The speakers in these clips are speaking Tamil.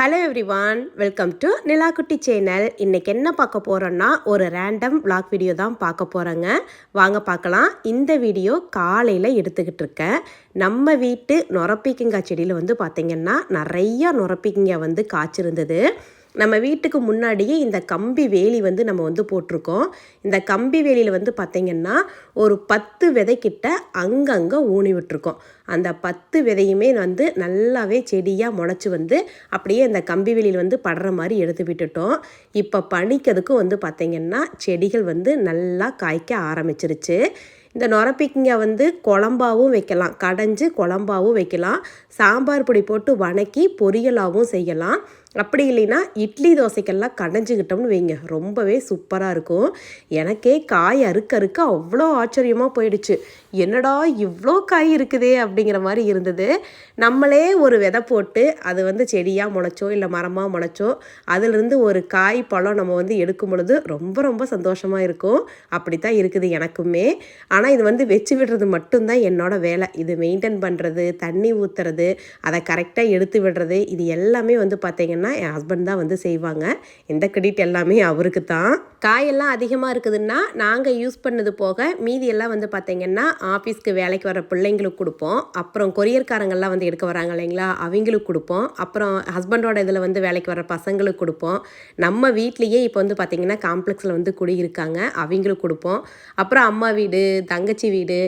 Hello everyone welcome to Nilakutti channel இன்றைக்கி என்ன பார்க்க போகிறோன்னா ஒரு ரேண்டம் விளாக் வீடியோ தான் பார்க்க போகிறோங்க வாங்க பார்க்கலாம். இந்த வீடியோ காலையில் எடுத்துக்கிட்டு இருக்கேன் நம்ம வீட்டு நொரப்பீக்கங்காய் செடியில் வந்து பார்த்திங்கன்னா நிறைய நொரப்பீக்கங்காய் வந்து காய்ச்சிருந்தது. நம்ம வீட்டுக்கு முன்னாடியே இந்த கம்பி வேலி வந்து நம்ம வந்து போட்டிருக்கோம். இந்த கம்பி வேலியில் வந்து பார்த்திங்கன்னா ஒரு பத்து விதைக்கிட்ட அங்கங்கே ஊனி விட்டுருக்கோம். அந்த பத்து விதையுமே வந்து நல்லாவே செடியாக முளைச்சி வந்து அப்படியே இந்த கம்பி வேலியில் வந்து படுற மாதிரி எடுத்து விட்டுட்டோம். இப்போ பனிக்கிறதுக்கும் வந்து பார்த்திங்கன்னா செடிகள் வந்து நல்லா காய்க்க ஆரம்பிச்சிருச்சு. இந்த நொரப்பிக்கிங்காய் வந்து குழம்பாகவும் வைக்கலாம். கடைஞ்சு குழம்பாகவும் வைக்கலாம். சாம்பார் பொடி போட்டு வணக்கி பொரியலாகவும் செய்யலாம். அப்படி இல்லைன்னா இட்லி தோசைக்கெல்லாம் கடைஞ்சிக்கிட்டோம்னு வைங்க. ரொம்பவே சூப்பராக இருக்கும். எனக்கே காய் அறுக்க அறுக்க அவ்வளோ ஆச்சரியமாக போயிடுச்சு. என்னடா இவ்வளோ காய் இருக்குதே அப்படிங்கிற மாதிரி இருந்தது. நம்மளே ஒரு விதை போட்டு அது வந்து செடியாக முளைச்சோ இல்லை மரமாக முளைச்சோ அதிலிருந்து ஒரு காய் பழம் நம்ம வந்து எடுக்கும் பொழுது ரொம்ப ரொம்ப சந்தோஷமாக இருக்கும். அப்படி தான் இருக்குது எனக்குமே. ஆனால் இது வந்து வச்சு விடுறது மட்டும்தான் என்னோடய வேலை. இது மெயின்டைன் பண்ணுறது தண்ணி ஊற்றுறது அதை கரெக்டாக எடுத்து விடுறது இது எல்லாமே வந்து பார்த்திங்கன்னா என் ஹஸ்பண்ட் தான் வந்து செய்வாங்க. இந்த கிரெடிட் எல்லாமே அவருக்கு தான். காயெல்லாம் அதிகமாக இருக்குதுன்னா நாங்கள் யூஸ் பண்ணது போக மீதியெல்லாம் வந்து பார்த்திங்கன்னா ஆஃபீஸ்க்கு வேலைக்கு வர பிள்ளைங்களுக்கு கொடுப்போம். அப்புறம் கொரியர்காரங்கள்லாம் வந்து எடுக்க வராங்க இல்லைங்களா அவங்களுக்கு கொடுப்போம். அப்புறம் ஹஸ்பண்டோட இதில் வந்து வேலைக்கு வர பசங்களுக்கு கொடுப்போம். நம்ம வீட்லேயே இப்போ வந்து பார்த்திங்கன்னா காம்ப்ளெக்ஸில் வந்து குடியிருக்காங்க அவங்களுக்கு கொடுப்போம். அப்புறம் அம்மா வீடு தங்கச்சி வீடு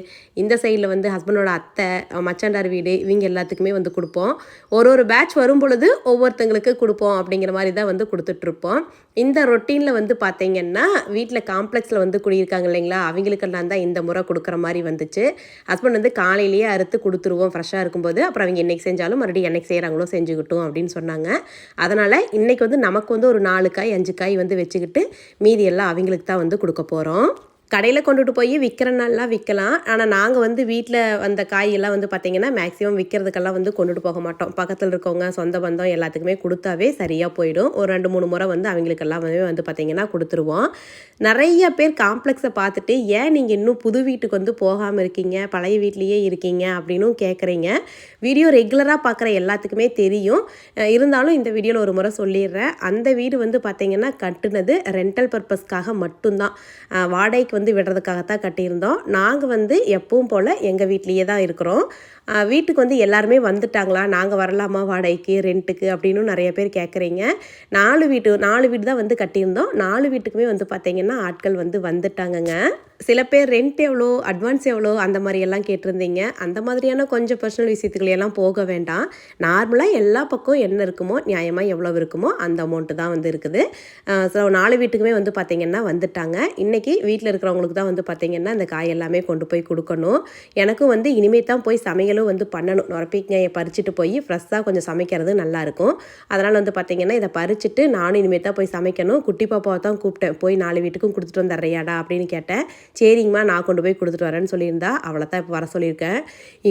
இந்த சைடில் வந்து ஹஸ்பண்டோட அத்தை மச்சாண்டார் வீடு இவங்க எல்லாத்துக்குமே வந்து கொடுப்போம். ஒரு ஒரு பேட்ச் வரும் பொழுது ஒவ்வொருத்தங்களுக்கு கொடுப்போம் அப்படிங்கிற மாதிரி தான் வந்து கொடுத்துட்ருப்போம். இந்த ரொட்டீனில் வந்து பார்த்தீங்கன்னா வீட்டில் காம்ப்ளெக்ஸில் வந்து குடியிருக்காங்க இல்லைங்களா? அவங்களுக்கெல்லாம் தான் இந்த முறை கொடுக்குற மாதிரி வந்துச்சு. ஹஸ்பண்ட் வந்து காலையிலேயே அறுத்து கொடுத்துருவோம் ஃப்ரெஷ்ஷாக இருக்கும்போது. அப்புறம் அவங்க என்னைக்கு செஞ்சாலும் மறுபடியும் என்னைக்கு செய்கிறாங்களோ செஞ்சுக்கிட்டோம் அப்படின்னு சொன்னாங்க. அதனால் இன்றைக்கி வந்து நமக்கு வந்து ஒரு நாலு காய் அஞ்சு காய் வந்து வச்சுக்கிட்டு மீதி எல்லாம் அவங்களுக்கு தான் வந்து கொடுக்க போகிறோம் கடையில் கொண்டுட்டு போய் விற்கிறனாலாம் விற்கலாம் ஆனால் நாங்கள் வந்து வீட்டில் வந்த காயெல்லாம் வந்து பார்த்திங்கன்னா மேக்ஸிமம் விற்கிறதுக்கெல்லாம் வந்து கொண்டுட்டு போக மாட்டோம். பக்கத்தில் இருக்கவங்க சொந்த பந்தம் எல்லாத்துக்குமே கொடுத்தாவே சரியாக போயிடும். ஒரு ரெண்டு மூணு முறை வந்து அவங்களுக்கெல்லாம் வந்து பார்த்தீங்கன்னா பார்த்திங்கன்னா கொடுத்துருவோம். நிறைய பேர் காம்ப்ளெக்ஸை பார்த்துட்டு ஏன் நீங்கள் இன்னும் புது வீட்டுக்கு வந்து போகாமல் இருக்கீங்க? பழைய வீட்லேயே இருக்கீங்க? அப்படின்னும் கேட்குறீங்க வீடியோ ரெகுலராக பார்க்குற எல்லாத்துக்குமே தெரியும். இருந்தாலும் இந்த வீடியோவில் ஒரு முறை சொல்லிடுறேன். அந்த வீடு வந்து பார்த்திங்கன்னா கட்டுனது ரெண்டல் பர்பஸ்க்காக மட்டும்தான். வாடகைக்கு வந்து விடுறதுக்காகத்தான் கட்டியிருந்தோம். நாங்கள் வந்து எப்பவும் போல் எங்கள் வீட்லேயே தான் இருக்கிறோம். வீட்டுக்கு வந்து எல்லாருமே வந்துட்டாங்களா? நாங்கள் வரலாமா வாடகைக்கு ரெண்ட்டுக்கு அப்படின்னு நிறைய பேர் கேட்குறீங்க நாலு வீட்டு நாலு வீடு தான் வந்து கட்டியிருந்தோம். நாலு வீட்டுக்குமே வந்து பார்த்திங்கன்னா ஆட்கள் வந்து வந்துட்டாங்கங்க. சில பேர் ரெண்ட் எவ்வளோ அட்வான்ஸ் எவ்வளோ அந்த மாதிரி எல்லாம் கேட்டிருந்தீங்க. அந்த மாதிரியான கொஞ்சம் பர்சனல் விஷயத்துக்களையெல்லாம் போக வேண்டாம். நார்மலாக எல்லா பக்கம் என்ன இருக்குமோ நியாயமாக எவ்வளோ இருக்குமோ அந்த அமௌண்ட்டு தான் வந்து இருக்குது. ஸோ நாலு வீட்டுக்குமே வந்து பார்த்திங்கன்னா வந்துட்டாங்க. இன்றைக்கி வீட்டில் இருக்கிறவங்களுக்கு தான் வந்து பார்த்திங்கன்னா இந்த காய் எல்லாமே கொண்டு போய் கொடுக்கணும். எனக்கும் வந்து இனிமேல் தான் போய் சமையல் நீங்களும் வந்து பண்ணணும். நுரப்பிக்காயை பறிச்சுட்டு போய் ஃப்ரெஷ்ஷாக கொஞ்சம் சமைக்கிறது நல்லாயிருக்கும் அதனால் வந்து பார்த்திங்கன்னா இதை பறிச்சுட்டு நானும் இனிமேல் தான் போய் சமைக்கணும். குட்டி பாப்பாவை தான் கூப்பிட்டேன். போய் நாலு வீட்டுக்கும் கொடுத்துட்டு வந்துடுறியாடா அப்படின்னு கேட்டேன். சரிங்கம்மா நான் கொண்டு போய் கொடுத்துட்டு வரேன்னு சொல்லியிருந்தா அவளை தான் இப்போ வர சொல்லியிருக்கேன்.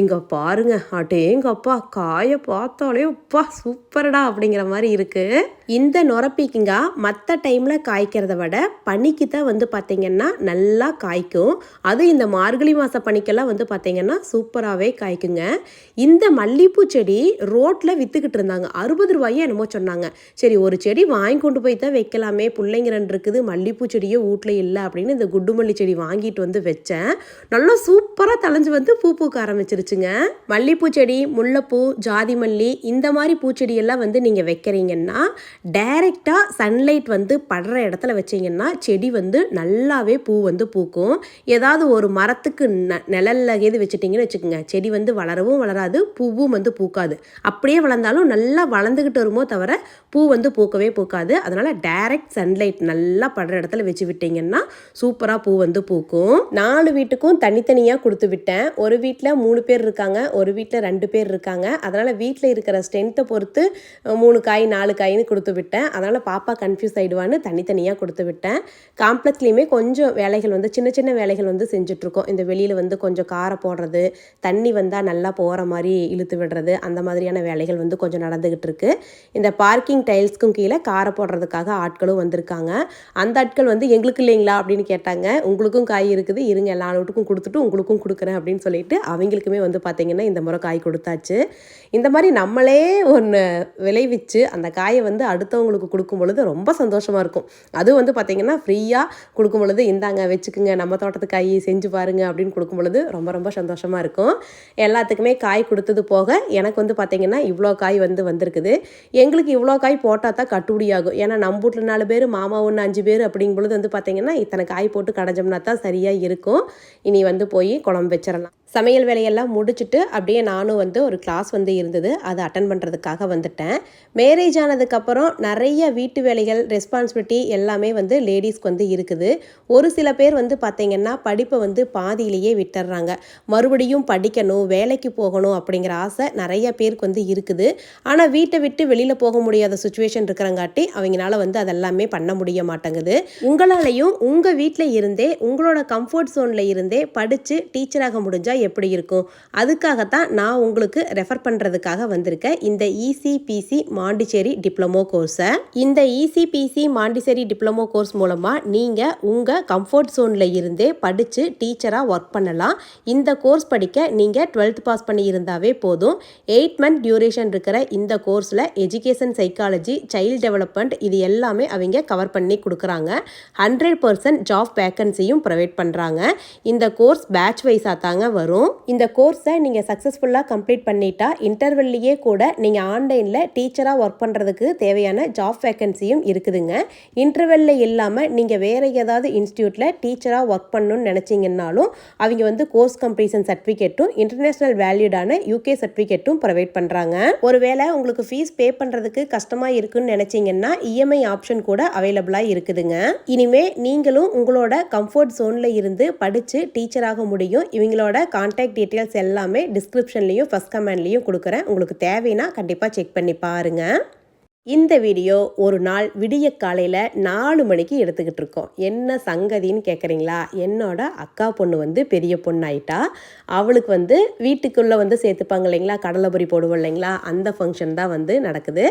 இங்கே பாருங்க அடேங்கப்பா காயை பார்த்தாலே அப்பா சூப்பர்டா அப்படிங்கிற மாதிரி இருக்குது இந்த நுரப்பீக்கிங்கா மற்ற டைமில் காய்க்கிறத விட பனிக்கு தான் வந்து பார்த்திங்கன்னா நல்லா காய்க்கும். அது இந்த மார்கழி மாத பனிக்கெல்லாம் வந்து பார்த்திங்கன்னா சூப்பராகவே காய்க்குங்க. இந்த மல்லிகைப்பூ செடி ரோட்டில் விற்றுக்கிட்டு இருந்தாங்க. அறுபது ரூபாயே என்னமோ சொன்னாங்க. சரி ஒரு செடி வாங்கி கொண்டு போய் தான் வைக்கலாமே பிள்ளைங்க ரெண்டு இருக்குது மல்லிகைப்பூ செடியே வீட்டில் இல்லை அப்படின்னு இந்த குண்டு மல்லி செடி வாங்கிட்டு வந்து வச்சேன். நல்லா சூப்பராக தலைஞ்சு வந்து பூ பூக்க ஆரம்பிச்சிருச்சுங்க. மல்லிகைப்பூ செடி முல்லைப்பூ ஜாதி மல்லி இந்த மாதிரி பூச்செடியெல்லாம் வந்து நீங்கள் வைக்கிறீங்கன்னா டைரெக்டாக சன்லைட் வந்து படுற இடத்துல வச்சீங்கன்னா செடி வந்து நல்லாவே பூ வந்து பூக்கும். ஏதாவது ஒரு மரத்துக்கு ந நிழல்ல எது வச்சுட்டிங்கன்னு வச்சுக்கோங்க செடி வந்து வளரவும் வளராது பூவும் வந்து பூக்காது. அப்படியே வளர்ந்தாலும் நல்லா வளர்ந்துக்கிட்டு வருமோ தவிர பூ வந்து பூக்கவே பூக்காது. அதனால் டைரக்ட் சன்லைட் நல்லா படுற இடத்துல வச்சு விட்டிங்கன்னா சூப்பராக பூ வந்து பூக்கும். நாலு வீட்டுக்கும் தனித்தனியாக கொடுத்து விட்டேன். ஒரு வீட்டில் மூணு பேர் இருக்காங்க ஒரு வீட்டில் ரெண்டு பேர் இருக்காங்க. அதனால் வீட்டில் இருக்கிற ஸ்ட்ரென்த்தை பொறுத்து மூணு காய் நாலு காய்னு கொடுத்து கொடுத்து விட்டேன் அதனால் பாப்பா கன்ஃபியூஸ் ஆகிடுவான்னு தனித்தனியாக கொடுத்து விட்டேன் காம்ப்ளெக்ஸ்லேயுமே கொஞ்சம் வேலைகள் வந்து சின்ன சின்ன வேலைகள் வந்து செஞ்சுட்ருக்கோம். இந்த வெளியில் வந்து கொஞ்சம் காரை போடுறது தண்ணி வந்தால் நல்லா போகிற மாதிரி இழுத்து விடுறது அந்த மாதிரியான வேலைகள் வந்து கொஞ்சம் நடந்துக்கிட்டு இருக்கு இந்த பார்க்கிங் டைல்ஸ்க்கும் கீழே காரை போடுறதுக்காக ஆட்களும் வந்திருக்காங்க. அந்த ஆட்கள் வந்து எங்களுக்கு இல்லைங்களா? அப்படின்னு கேட்டாங்க. உங்களுக்கும் காய் இருக்குது. இருங்க எல்லா அளவுக்கும் கொடுத்துட்டு உங்களுக்கும் கொடுக்குறேன். அப்படின்னு சொல்லிட்டு அவங்களுக்குமே வந்து பார்த்திங்கன்னா இந்த முறை காய் கொடுத்தாச்சு. இந்த மாதிரி நம்மளே ஒன்று விளைவிச்சு அந்த காயை வந்து அடுத்தவங்களுக்கு கொடுக்கும் பொழுது ரொம்ப சந்தோஷமாக இருக்கும். அதுவும் வந்து பார்த்திங்கன்னா ஃப்ரீயாக கொடுக்கும் பொழுது இந்தாங்க வச்சுக்குங்க நம்ம தோட்டத்து காய் செஞ்சு பாருங்க அப்படின்னு கொடுக்கும் பொழுது ரொம்ப ரொம்ப சந்தோஷமாக இருக்கும். எல்லாத்துக்குமே காய் கொடுத்தது போக எனக்கு வந்து பார்த்திங்கன்னா இவ்வளோ காய் வந்து வந்திருக்குது. எங்களுக்கு இவ்வளோ காய் போட்டால் தான் கட்டுப்படி ஆகும். ஏன்னா நம்ம வீட்டில் நாலு பேர் மாமா ஒன்று அஞ்சு பேர் அப்படிங்கும் பொழுது வந்து பார்த்திங்கன்னா இத்தனை காய் போட்டு கடைஞ்சோம்னா தான் சரியாக இருக்கும். இனி வந்து போய் குழம்பு வச்சிடலாம் சமையல் வேலையெல்லாம் முடிச்சுட்டு அப்படியே நானும் வந்து ஒரு கிளாஸ் வந்து இருந்தது. அதை அட்டன் பண்ணுறதுக்காக வந்துட்டேன். மேரேஜ் ஆனதுக்கப்புறம் நிறைய வீட்டு வேலைகள் ரெஸ்பான்சிபிலிட்டி எல்லாமே வந்து லேடிஸ்க்கு வந்து இருக்குது. ஒரு சில பேர் வந்து பார்த்திங்கன்னா படிப்பை வந்து பாதியிலேயே விட்டுடுறாங்க மறுபடியும் படிக்கணும் வேலைக்கு போகணும் அப்படிங்கிற ஆசை நிறைய பேருக்கு வந்து இருக்குது. ஆனால் வீட்டை விட்டு வெளியில் போக முடியாத சுச்சுவேஷன் இருக்கிறங்காட்டி அவங்களால வந்து அதெல்லாமே பண்ண முடிய மாட்டேங்குது. உங்களாலையும் உங்கள் வீட்டில் இருந்தே உங்களோட கம்ஃபர்ட் ஜோனில் இருந்தே படித்து டீச்சராக முடிஞ்சால் எப்படி இருக்கும்? அதுக்காகத்தான் நான் உங்களுக்கு ரெஃபர் பண்ணுறதுக்காக வந்திருக்கேன். இந்த இசிபிசி மாண்டிச்சேரி டிப்ளமோ கோர்ஸை இந்த இசிபிசி மாண்டிச்சேரி டிப்ளமோ கோர்ஸ் மூலமாக நீங்கள் உங்கள் கம்ஃபர்ட் ஜோனில் இருந்தே படித்து டீச்சராக ஒர்க் பண்ணலாம். இந்த கோர்ஸ் படிக்க நீங்கள் டுவெல்த் பாஸ் பண்ணி இருந்தாவே போதும். எயிட் மந்த் டியூரேஷன் இருக்கிற இந்த கோர்ஸில் எஜுகேஷன் சைக்காலஜி சைல்டு டெவலப்மெண்ட் இது எல்லாமே அவங்க கவர் பண்ணி கொடுக்குறாங்க. ஹண்ட்ரட் பர்சன்ட் ஜாப் வேக்கன்சியும் ப்ரொவைட் பண்ணுறாங்க இந்த கோர்ஸ் பேட்ச் வைஸாக தாங்க வரும். இந்த கோர்ஸை நீங்கள் சக்ஸஸ்ஃபுல்லாக கம்ப்ளீட் பண்ணிட்டா இன்டர்வெல்லையே கூட நீங்கள் ஆன்லைனில் டீச்சராக ஒர்க் பண்ணுறதுக்கு தேவையான ஜாப் வேக்கன்சியும் இருக்குதுங்க. இன்டர்வெல்ல இல்லாமல் நீங்கள் வேறு ஏதாவது இன்ஸ்டியூட்டில் டீச்சராக ஒர்க் பண்ணணும்னு நினச்சிங்கன்னாலும் அவங்க வந்து கோர்ஸ் கம்ப்ளீஷன் சர்டிஃபிகேட்டும் இன்டர்நேஷ்னல் வேல்யூடான யூகே சர்டிஃபிகேட்டும் ப்ரொவைட் பண்ணுறாங்க ஒருவேளை உங்களுக்கு ஃபீஸ் பே பண்ணுறதுக்கு கஷ்டமாக இருக்குன்னு நினச்சிங்கன்னா இஎம்ஐ ஆப்ஷன் கூட அவைலபிளாக இருக்குதுங்க. இனிமே நீங்களும் உங்களோட கம்ஃபர்ட் ஜோனில் இருந்து படித்து டீச்சராக முடியும். இவங்களோட கான்டாக்ட் டீட்டெயில்ஸ் எல்லாமே டிஸ்கிரிப்ஷன்லேயும் ஃபஸ்ட் கமெண்ட்லேயும் கொடுக்குறேன். உங்களுக்கு தேவைன்னா கண்டிப்பாக செக் பண்ணி பாருங்கள் இந்த வீடியோ ஒரு நாள் விடிய காலையில் நாலு மணிக்கு எடுத்துக்கிட்டு இருக்கோம். என்ன சங்கதின்னு கேட்குறீங்களா என்னோட அக்கா பொண்ணு வந்து பெரிய பொண்ணாயிட்டா அவளுக்கு வந்து வீட்டுக்குள்ளே வந்து சேர்த்துப்பாங்க இல்லைங்களா? கடலைபுரி போடுவோம் இல்லைங்களா? அந்த ஃபங்க்ஷன் தான் வந்து நடக்குது.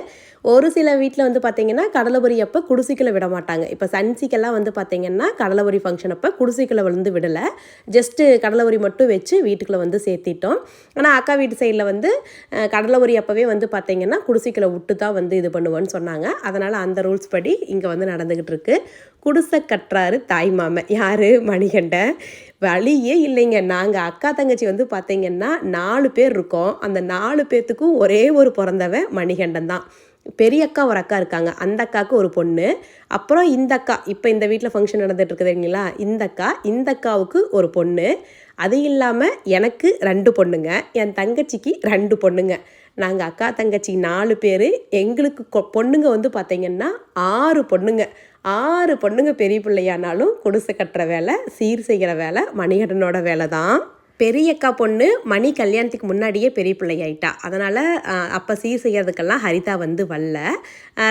ஒரு சில வீட்டில் வந்து பார்த்திங்கன்னா கடலைபுரி அப்போ குடிசைக்குள்ள விட மாட்டாங்க. இப்போ சன்சிக்கெல்லாம் வந்து பார்த்திங்கன்னா கடலைபுரி ஃபங்க்ஷன் அப்போ குடிசைக்குள்ளே வந்து விடலை. ஜஸ்ட்டு கடலைபுரி மட்டும் வச்சு வீட்டுக்குள்ளே வந்து சேர்த்திட்டோம். ஆனால் அக்கா வீட்டு சைடில் வந்து கடலைபுரி அப்போவே வந்து பார்த்திங்கன்னா குடிசைக்குள்ள விட்டு தான் வந்து இது பண்ணுவோன்னு சொன்னாங்க. அதனால் அந்த ரூல்ஸ் படி இங்கே வந்து நடந்துக்கிட்டு இருக்கு. குடிசை கட்டுறாரு தாய் மாமன். யார்? மணிகண்டன் வழியே இல்லைங்க. நாங்கள் அக்கா தங்கச்சி வந்து பார்த்தீங்கன்னா நாலு பேர் இருக்கோம். அந்த நாலு பேர்த்துக்கும் ஒரே ஒரு பிறந்தவன் மணிகண்டன் தான். பெரிய அக்கா ஒரு அக்கா இருக்காங்க. அந்த அக்காவுக்கு ஒரு பொண்ணு. அப்புறம் இந்த அக்கா. இப்போ இந்த வீட்டில் ஃபங்க்ஷன் நடந்துட்டு இருக்குதுங்களா இந்த அக்கா இந்த அக்காவுக்கு ஒரு பொண்ணு. அது இல்லாமல் எனக்கு ரெண்டு பொண்ணுங்க. என் தங்கச்சிக்கு ரெண்டு பொண்ணுங்க. நாங்கள் அக்கா தங்கச்சி நாலு பேர் எங்களுக்கு கொ- பொண்ணுங்க வந்து பார்த்தீங்கன்னா ஆறு பொண்ணுங்க. ஆறு பொண்ணுங்க பெரிய பிள்ளையானாலும் குடிசை கட்டுற வேலை சீர் செய்கிற வேலை மணிகண்டனோட வேலை தான் பெரியக்கா பொண்ணு மணி கல்யாணத்துக்கு முன்னாடியே பெரிய பிள்ளையாயிட்டா. அதனால் அப்போ சீர் செய்கிறதுக்கெல்லாம் ஹரிதா வந்து வரல.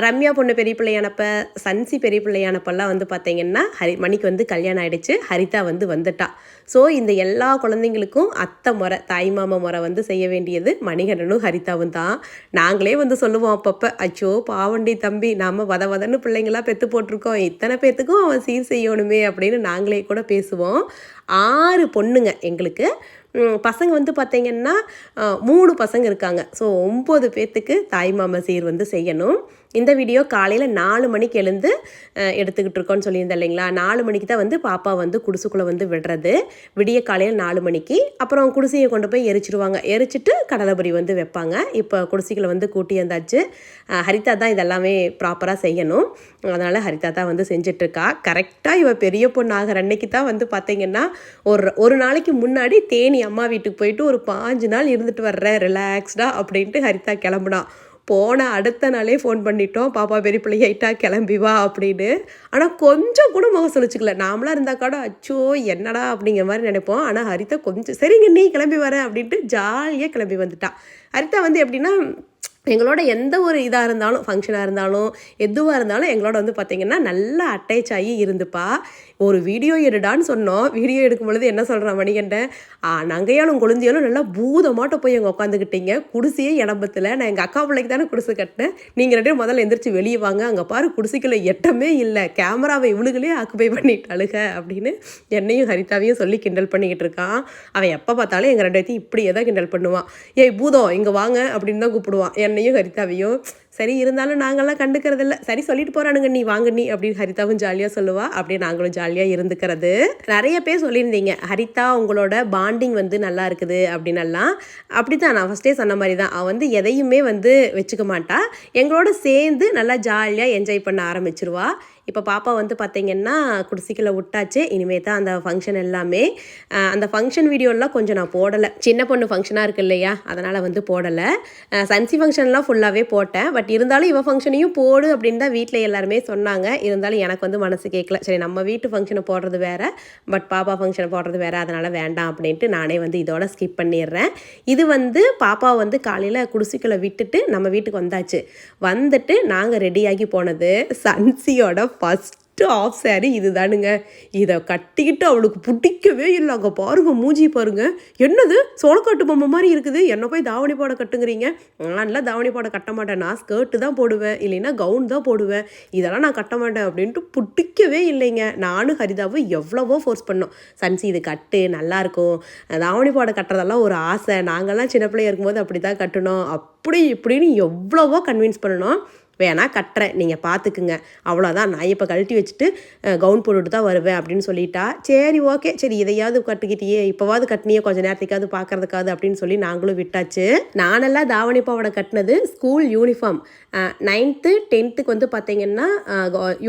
ரம்யா பொண்ணு பெரிய பிள்ளையானப்ப சன்சி பெரிய பிள்ளையானப்பெல்லாம் வந்து பார்த்தீங்கன்னா ஹரி மணிக்கு வந்து கல்யாணம் ஆகிடுச்சு ஹரிதா வந்து வந்துட்டா. ஸோ இந்த எல்லா குழந்தைங்களுக்கும் அத்தை முறை தாய் மாமா முறை வந்து செய்ய வேண்டியது மணிகண்டனும் ஹரிதாவும் தான். நாங்களே வந்து சொல்லுவோம் அப்பப்போ அச்சோ பாவண்டி தம்பி நாம் வத வதன்னு பிள்ளைங்களாம் பெற்று போட்டிருக்கோம். இத்தனை பேர்த்துக்கும் அவன் சீர் செய்யணுமே அப்படின்னு நாங்களே கூட பேசுவோம். ஆறு பொண்ணுங்க எங்களுக்கு. பசங்க வந்து பார்த்திங்கன்னா மூணு பசங்க இருக்காங்க. ஸோ ஒம்பது பேர்த்துக்கு தாய் மாமா சீர் வந்து செய்யணும். இந்த வீடியோ காலையில் நாலு மணிக்கு எழுந்து எடுத்துக்கிட்டு இருக்கோன்னு சொல்லியிருந்தேன் இல்லைங்களா? நாலு மணிக்கு தான் வந்து பாப்பா வந்து குடிசுக்குள்ளே வந்து விடுறது. விடிய காலையில் நாலு மணிக்கு. அப்புறம் குடிசையை கொண்டு போய் எரிச்சிருவாங்க. எரிச்சிட்டு கடலைபுரி வந்து வைப்பாங்க. இப்போ குடிசைகளை வந்து கூட்டி வந்தாச்சு. ஹரிதா தான் இதெல்லாமே ப்ராப்பராக செய்யணும். அதனால் ஹரிதா தான் வந்து செஞ்சிட்ருக்கா. கரெக்டாக இவள் பெரிய பொண்ணு ஆகிற அன்னைக்கு தான் வந்து பார்த்திங்கன்னா ஒரு ஒரு நாளைக்கு முன்னாடி தேனி நீ அம்மா வீட்டுக்கு போயிட்டு ஒரு பாஞ்சு நாள் இருந்துட்டு வர்றேன் ரிலாக்ஸ்டாக அப்படின்ட்டு ஹரிதா கிளம்புனா. போன அடுத்த நாளே ஃபோன் பண்ணிட்டோம். பாப்பா பெரிய பிள்ளையாயிட்டா கிளம்பி வா அப்படின்னு. ஆனால் கொஞ்சம் கூட முகம் சொல்லிச்சுக்கல நாமளாக இருந்தால் கூட அச்சோ என்னடா அப்படிங்கிற மாதிரி நினைப்போம். ஆனால் ஹரிதா கொஞ்சம் சரிங்க நீ கிளம்பி வரேன் அப்படின்ட்டு ஜாலியாக கிளம்பி வந்துட்டா. ஹரிதா வந்து எப்படின்னா எங்களோட எந்த ஒரு இதாக இருந்தாலும் ஃபங்க்ஷனாக இருந்தாலும் எதுவாக இருந்தாலும் எங்களோட வந்து பார்த்திங்கன்னா நல்லா அட்டாச் ஆகி இருந்துப்பா. ஒரு வீடியோ எடுடான்னு சொன்னோம். வீடியோ எடுக்கும் பொழுது என்ன சொல்கிறான் மணிகண்டன் நங்கையாலும் கொழுந்தியாலும் நல்லா பூதமாட்ட போய் அங்கே உட்காந்துக்கிட்டீங்க குடிசையே இடம்பத்தில். நான் எங்கள் அக்கா பிள்ளைக்கு தானே குடிசை கட்டினேன். நீங்கள் ரெண்டு முதல்ல எந்திரிச்சு வெளியே வாங்க. அங்கே பாரு குடிசைக்குள்ள எட்டமே இல்லை. கேமராவை இவளுகளே ஆக்குபை பண்ணிட்டாளுக அப்படின்னு என்னையும் ஹரிதாவையும் சொல்லி கிண்டல் பண்ணிக்கிட்டு இருக்கான். அவன் எப்போ பார்த்தாலும் எங்கள் ரெண்டு இப்படியே தான் கிண்டல் பண்ணுவான். ஏய் பூதம் இங்கே வாங்க அப்படின்னு தான் கூப்பிடுவான். என்னையும் ஹரிதாவையும் சரி இருந்தாலும் நாங்கள்லாம் கண்டுக்கிறதில்ல. சரி சொல்லிட்டு போறானுங்க. நீ வாங்க நீ அப்படின்னு ஹரிதாவும் ஜாலியாக சொல்லுவா. அப்படியே நாங்களும் ஜாலியாக இருந்துக்கிறது. நிறைய பேர் சொல்லியிருந்தீங்க ஹரிதா உங்களோட பாண்டிங் வந்து நல்லா இருக்குது அப்படின்னெல்லாம். அப்படி தான் நான் ஃபஸ்ட்டே சொன்ன மாதிரி தான் அவள் வந்து எதையுமே வந்து வச்சுக்க மாட்டா. எங்களோட சேர்ந்து நல்லா ஜாலியாக என்ஜாய் பண்ண ஆரம்பிச்சிருவா. இப்போ பாப்பா வந்து பார்த்தீங்கன்னா குடிசிக்கில் விட்டாச்சு. இனிமே தான் அந்த ஃபங்க்ஷன் எல்லாமே. அந்த ஃபங்க்ஷன் வீடியோலாம் கொஞ்சம் நான் போடலை. சின்ன பொண்ணு ஃபங்க்ஷனாக இருக்கு இல்லையா? அதனால் வந்து போடலை. சன்சி ஃபங்க்ஷன்லாம் ஃபுல்லாகவே போட்டேன். பட் இருந்தாலும் இவன் ஃபங்க்ஷனையும் போடு அப்படின்னு தான் வீட்டில் எல்லாருமே சொன்னாங்க. இருந்தாலும் எனக்கு வந்து மனசு கேட்கல சரி நம்ம வீட்டு ஃபங்க்ஷனை போடுறது வேறு. பட் பாப்பா ஃபங்க்ஷனை போடுறது வேறு. அதனால் வேண்டாம் அப்படின்ட்டு நானே வந்து இதோட ஸ்கிப் பண்ணிடுறேன். இது வந்து பாப்பா வந்து காலையில் குடிசிக்குள்ள விட்டுட்டு நம்ம வீட்டுக்கு வந்தாச்சு. வந்துட்டு நாங்கள் ரெடியாகி போனது சன்சியோட ஃபஸ்ட்டு ஆஃப் ஸேரீ இது தானுங்க இதை கட்டிக்கிட்டு அவளுக்கு பிடிக்கவே இல்லை. அங்கே பாருங்க மூஞ்சி பாருங்க. என்னது? சோளக்காட்டு பொம்மை மாதிரி இருக்குது. என்ன போய் தாவணி போட கட்டுங்கிறீங்க? நான்லாம் தாவணி போட கட்ட மாட்டேன். நான் ஸ்கர்ட்டு தான் போடுவேன். இல்லைன்னா கவுன் தான் போடுவேன். இதெல்லாம் நான் கட்ட மாட்டேன் அப்படின்ட்டு பிடிக்கவே இல்லைங்க. நானும் ஹரிதாவும் எவ்வளவோ ஃபோர்ஸ் பண்ணோம். சன்சி இது கட்டு நல்லாயிருக்கும் தாவணி போட கட்டுறதெல்லாம் ஒரு ஆசை. நாங்கள்லாம் சின்ன பிள்ளையா இருக்கும்போது அப்படி தான் கட்டணும் அப்படி இப்படின்னு எவ்வளவோ கன்வின்ஸ் பண்ணணும் வேணால் கட்டுறேன். நீங்கள் பார்த்துக்குங்க அவ்வளோதான் நான் இப்போ கழட்டி வச்சுட்டு கவுன் போட்டுட்டு தான் வருவேன் அப்படின்னு சொல்லிட்டா சரி ஓகே சரி இதையாவது கட்டுக்கிட்டியே. இப்போவாவது கட்டினியே. கொஞ்சம் நேரத்துக்காவது பார்க்கறதுக்காது அப்படின்னு சொல்லி நாங்களும் விட்டாச்சு. நானெல்லாம் தாவணி பாவடை கட்டினது ஸ்கூல் யூனிஃபார்ம் நைன்த்து டென்த்துக்கு வந்து பார்த்தீங்கன்னா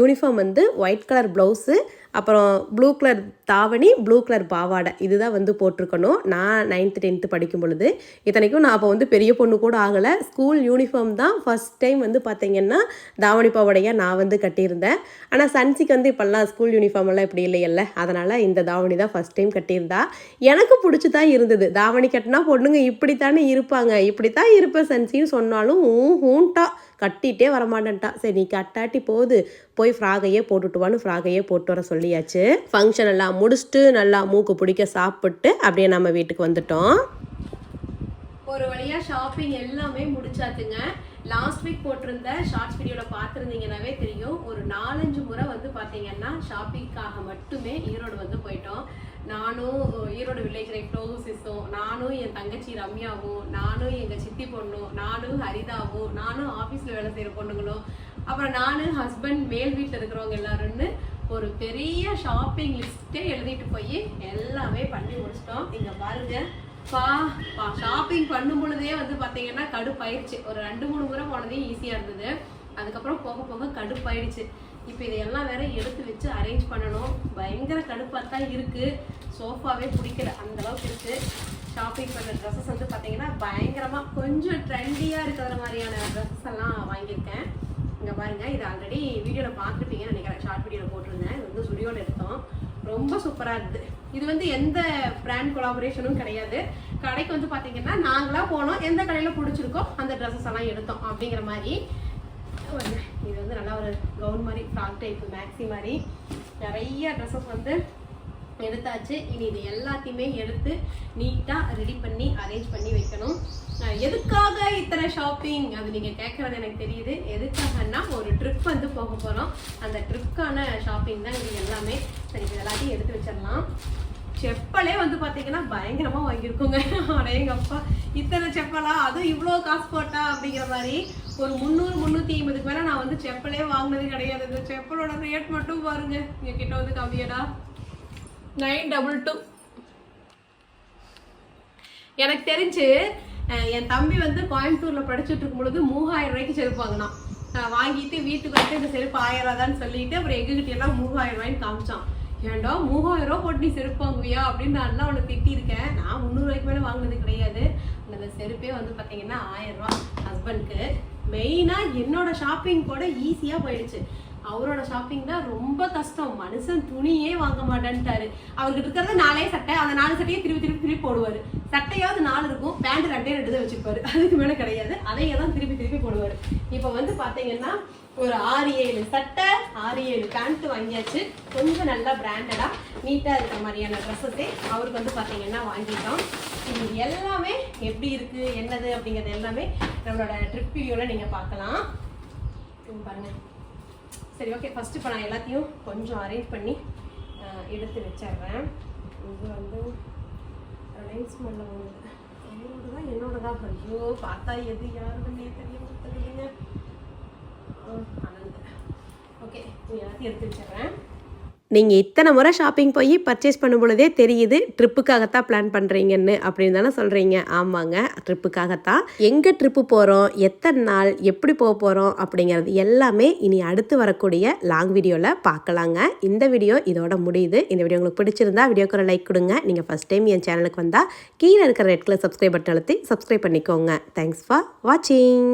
யூனிஃபார்ம் வந்து ஒயிட் கலர் ப்ளவுஸு அப்புறம் ப்ளூ கலர் தாவணி ப்ளூ கலர் பாவாடை. இதுதான் வந்து போட்டிருக்கணும். நான் நைன்த்து டென்த்து படிக்கும் பொழுது இத்தனைக்கும் நான் அப்போ வந்து பெரிய பொண்ணு கூட ஆகலை. ஸ்கூல் யூனிஃபார்ம் தான் ஃபஸ்ட் டைம் வந்து பார்த்தீங்கன்னா தாவணி பாவாடையாக நான் வந்து கட்டியிருந்தேன். ஆனால் சன்சிக்கு வந்து இப்போல்லாம் ஸ்கூல் யூனிஃபார்ம் எல்லாம் இப்படி இல்லையல்ல. அதனால் இந்த தாவணி தான் ஃபஸ்ட் டைம் கட்டியிருந்தா. எனக்கு பிடிச்சி தான் இருந்தது. தாவணி கட்டினா பொண்ணுங்க இப்படித்தானே இருப்பாங்க. இப்படி தான் இருப்பேன் சன்சின்னு சொன்னாலும் ஊ கட்டிகிட்டே வரமாட்டேன்ட்டா. சரி நீ கட்டாட்டி போகுது போய் ஃப்ராகையே போட்டுட்டு வான்னு ஃப்ராகையே போட்டு வர சொல்லியாச்சு. ஃபங்க்ஷன் எல்லாம் முடிச்சுட்டு நல்லா மூக்கு பிடிக்க சாப்பிட்டு அப்படியே நம்ம வீட்டுக்கு வந்துட்டோம். ஒரு வழியாக ஷாப்பிங் எல்லாமே முடிச்சாச்சுங்க. லாஸ்ட் வீக் போட்டிருந்த ஷார்ட்ஸ் வீடியோவில் பார்த்துருந்தீங்கன்னாவே தெரியும். ஒரு நாலஞ்சு முறை வந்து பார்த்தீங்கன்னா ஷாப்பிங்காக மட்டுமே ஈரோடு வந்து போயிட்டோம். நானும் ஈரோடு வில்லேஜ் ரைட் நானும் என் தங்கச்சி ரம்யாவும் நானும் எங்கள் சித்தி பொண்ணும் நானும் ஹரிதாவும் நானும் ஆஃபீஸில் வேலை செய்கிற பொண்ணுங்களும் அப்புறம் நானும் ஹஸ்பண்ட் மேல் வீட்டில் இருக்கிறவங்க எல்லாரும்னு ஒரு பெரிய ஷாப்பிங் லிஸ்ட்டே எழுதிட்டு போய் எல்லாமே பண்ணி முடிச்சிட்டோம். இங்கே பாருங்க. பா பா ஷாப்பிங் பண்ணும் பொழுதே வந்து பார்த்தீங்கன்னா கடுப்பாயிருச்சு ஒரு ரெண்டு மூணு முறை போனதே ஈஸியாக இருந்தது. அதுக்கப்புறம் போக போக கடுப்பாயிடுச்சு. இப்போ இதையெல்லாம் வேற எடுத்து வச்சு அரேஞ்ச் பண்ணணும். பயங்கர கடுப்பாக தான் இருக்குது சோஃபாவே பிடிக்கல. அந்த அளவுக்கு இருக்குது ஷாப்பிங் பண்ணுற ட்ரெஸ்ஸஸ் வந்து பார்த்தீங்கன்னா பயங்கரமாக கொஞ்சம் ட்ரெண்டியாக இருக்கிற மாதிரியான ட்ரெஸ்ஸஸ் எல்லாம் வாங்கியிருக்கேன். இங்கே பாருங்க இது ஆல்ரெடி வீடியோவில் பார்த்துருப்பீங்கன்னு நினைக்கிறேன். ஷார்ட் வீடியோவில் போட்டிருந்தேன். இது வந்து ஸ்டுடியோவில் எடுத்தோம். ரொம்ப சூப்பராக இருந்தது. இது வந்து எந்த பிராண்ட் கொலாபரேஷனும் கிடையாது. கடைக்கு வந்து பார்த்தீங்கன்னா நாங்களாக போனோம். எந்த கடையில் பிடிச்சிருக்கோ அந்த ட்ரெஸ்ஸஸ் எல்லாம் எடுத்தோம் அப்படிங்கிற மாதிரி. இது வந்து நல்லா ஒரு கவுன் மாதிரி ஃப்ராக் டைப் மேக்ஸி மாதிரி. நிறைய ட்ரெஸ்ஸஸ் வந்து எடுத்தாச்சு. இனி இது எல்லாத்தையுமே எடுத்து நீட்டாக ரெடி பண்ணி அரேஞ்ச் பண்ணி வைக்கணும். எதுக்காக இத்தனை ஷாப்பிங் அது நீங்கள் கேட்குறது எனக்கு தெரியுது. எதுக்காகன்னா ஒரு ட்ரிப் வந்து போக போகிறோம் அந்த ட்ரிப்க்கான ஷாப்பிங் தான் இது எல்லாமே. சரி இது எல்லாத்தையும் எடுத்து வச்சிடலாம். செப்பலே வந்து பார்த்தீங்கன்னா பயங்கரமாக வாங்கியிருக்கோங்க. அடையங்கப்பா இத்தனை செப்பலா? அதுவும் இவ்வளோ காசு போட்டா அப்படிங்கிற மாதிரி. ஒரு முந்நூறு முந்நூற்றி ஐம்பதுக்கு மேலே நான் வந்து செப்பலே வாங்கினது கிடையாது. இந்த செப்பலோட ரேட் மட்டும் பாருங்க. இங்கே கிட்ட வந்து கம்மியடா நைன் டபுள் டூ. எனக்கு தெரிஞ்சு என் தம்பி வந்து கோயம்புத்தூரில் படிச்சுட்டு இருக்கும் பொழுது மூவாயிரம் ரூபாய்க்கு செருப்பு வாங்கினான். வாங்கிட்டு வீட்டுக்கு வந்து இந்த செருப்பு ஆயிரம் தான் சொல்லிட்டு அப்புறம் எங்ககிட்ட எல்லாம் மூவாயிரம் ரூபாய்ன்னு காமிச்சான். ஏன்டா மூவாயிரம் ரூபா போட்டு நீ செருப்பு வாங்குவியா அப்படின்னு நான் எல்லாம் அவனை திட்டியிருக்கேன். நான் முந்நூறுவாய்க்கு மேலே வாங்கினது கிடையாது. அந்த செருப்பே வந்து பார்த்தீங்கன்னா ஆயிரம் ரூபா ஹஸ்பண்ட்க்கு மெயினாக என்னோட ஷாப்பிங் கூட ஈஸியாக போயிடுச்சு. அவரோட ஷாப்பிங்னா ரொம்ப கஷ்டம். மனுஷன் துணியே வாங்க மாட்டேன்ட்டாரு. அவர்கிட்ட இருக்கிறது நாலே சட்டை. அந்த நாலு சட்டையை திருப்பி திருப்பி திருப்பி போடுவார். சட்டையாவது நாலு இருக்கும். பேண்ட் ரெண்டே ரெண்டு தான் வச்சுருப்பாரு. அதுக்கு மேலே கிடையாது. அதையே தான் திருப்பி திருப்பி போடுவார். இப்போ வந்து பார்த்தீங்கன்னா ஒரு ஆறு ஏழு சட்டை ஆறு ஏழு பேண்ட் வாங்கியாச்சு. கொஞ்சம் நல்லா பிராண்டடாக நீட்டாக இருக்கிற மாதிரியான ட்ரெஸ்ஸஸே அவருக்கு வந்து பார்த்தீங்கன்னா வாங்கிட்டோம். இது எல்லாமே எப்படி இருக்குது என்னது அப்படிங்கிறது எல்லாமே நம்மளோட ட்ரிப் வீடியோவில் நீங்கள் பார்க்கலாம். பாருங்கள் சரி ஓகே ஃபஸ்ட்டு இப்போ நான் எல்லாத்தையும் கொஞ்சம் அரேஞ்ச் பண்ணி எடுத்து வச்சிடுறேன். இது வந்து ரிலையன்ஸ் மல்ல என்னோட தான் என்னோட தான் ஐயோ பார்த்தா எது யாருன்னு தெரிய மாட்டேங்குதுங்க அனந்த் ஓகே எல்லாத்தையும் எடுத்து வச்சிடுறேன். நீங்கள் இத்தனை முறை ஷாப்பிங் போய் பர்ச்சேஸ் பண்ணும் பொழுதே தெரியுது ட்ரிப்புக்காகத்தான் பிளான் பண்ணுறீங்கன்னு அப்படின்னு தானே சொல்கிறீங்க ஆமாங்க ட்ரிப்புக்காகத்தான் எங்கே ட்ரிப்பு போகிறோம் எத்தனை நாள் எப்படி போக போகிறோம் அப்படிங்கிறது எல்லாமே இனி அடுத்து வரக்கூடிய லாங் வீடியோவில் பார்க்கலாங்க. இந்த வீடியோ இதோட முடியுது. இந்த வீடியோ உங்களுக்கு பிடிச்சிருந்தா வீடியோக்கு ஒரு லைக் கொடுங்க. நீங்கள் ஃபஸ்ட் டைம் என் சேனலுக்கு வந்தால் கீழே இருக்கிற ரெட் கலர் சப்ஸ்கிரைப் பட்டன் அழுத்தி சப்ஸ்கிரைப் பண்ணிக்கோங்க. தேங்க்ஸ் ஃபார் வாட்சிங்